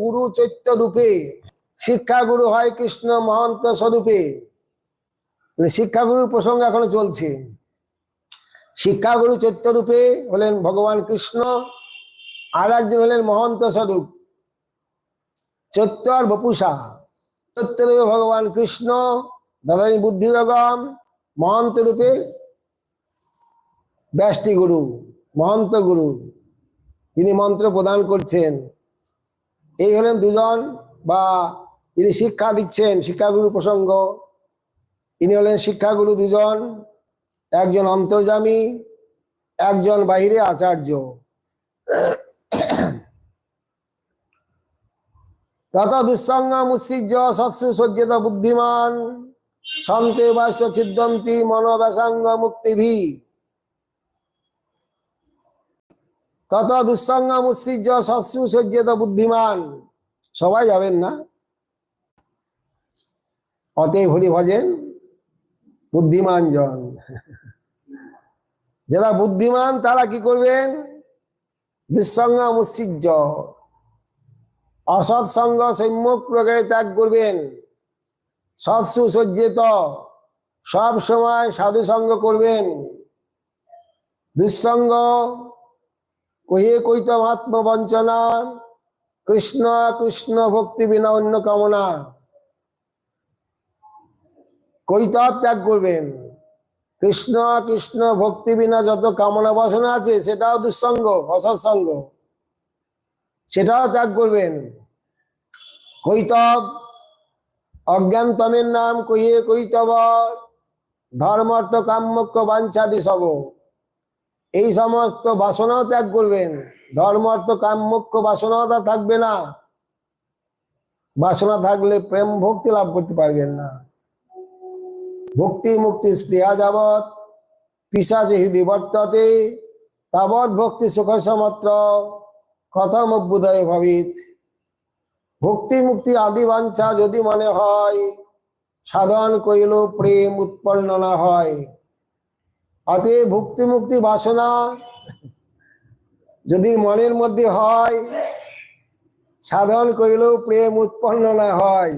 গুরু চৈত্য রূপে শিক্ষাগুরু হয় কৃষ্ণ মহন্ত স্বরূপে। মানে শিক্ষাগুরুর প্রসঙ্গ এখনও চলছে। শিক্ষাগুরু চৈত্য রূপে হলেন ভগবান কৃষ্ণ, আর একজন হলেন মহন্ত স্বরূপ, চৈত্য আর বপুষা। চৈত্য রূপে ভগবান কৃষ্ণ দাদাই বুদ্ধিরগম মহন্ত রূপে ব্যাসটি গুরু মহন্ত গুরু, যিনি মন্ত্র প্রদান করছেন। এই হলেন দুজন বা যিনি শিক্ষা দিচ্ছেন, শিক্ষাগুরু প্রসঙ্গ, ইনি হলেন শিক্ষাগুরু দুজন, একজন অন্তর্জামী একজন বাহিরে আচার্য। তত দুঃসঙ্গ মুৎসিজ্য, সৎসু সজ্জিত বুদ্ধিমান, সন্তে বাস্য ছিদ্দন্তি মনোব্যাসাঙ্গ মুক্তিভি। তত দুঃসঙ্গ মুৎসিজ্য সৎসু সজ্জিত, বুদ্ধিমান। সবাই যাবেন না? অতএব হরি ভজেন বুদ্ধিমান জন যারা বুদ্ধিমান, তারা কি করবেন? দুঃসঙ্গ মুৎসিজ্য অসৎ সঙ্গ সম্যক প্রকারে ত্যাগ করবেন। সৎসু সজ্জিত সব সময় সাধু সঙ্গ করবেন। দুঃসঙ্গ কহে কৈতম আত্মবঞ্চনা। কৃষ্ণ কৃষ্ণ ভক্তি বিনা অন্য কামনা। কৈতব ত্যাগ করবেন। কৃষ্ণ কৃষ্ণ ভক্তি বিনা যত কামনা বাসনা আছে, সেটাও দুঃসঙ্গ, অসৎসঙ্গ। সেটাও ত্যাগ করবেন। কৈতব অজ্ঞানতমের নাম কহিয়ে কৈতব ধর্মার্থ কাম্যক্ষ বাঞ্ছাদি সব। এই সমস্ত বাসনাও ত্যাগ করবেন। ধর্ম, অর্থ, কাম মুখ্য বাসনাও তা থাকবে না। বাসনা থাকলে প্রেম, ভক্তি লাভ করতে পারবেন না। ভক্তি, মুক্তি, স্পৃহা যাবৎ পিসাচে হৃদি বর্ততে, তাবৎ ভক্তি, সুখ সমত্র, কথম অভ্যুদয় ভাবিত। ভক্তি, মুক্তি, আদি বাঞ্ছা যদি মনে হয়, সাধন কইল প্রেম উৎপন্ন না হয়। অতএব ভক্তি মুক্তি বাসনা যদি মনের মধ্যে হয় সাধন করিলেও প্রেম উৎপন্ন না হয়।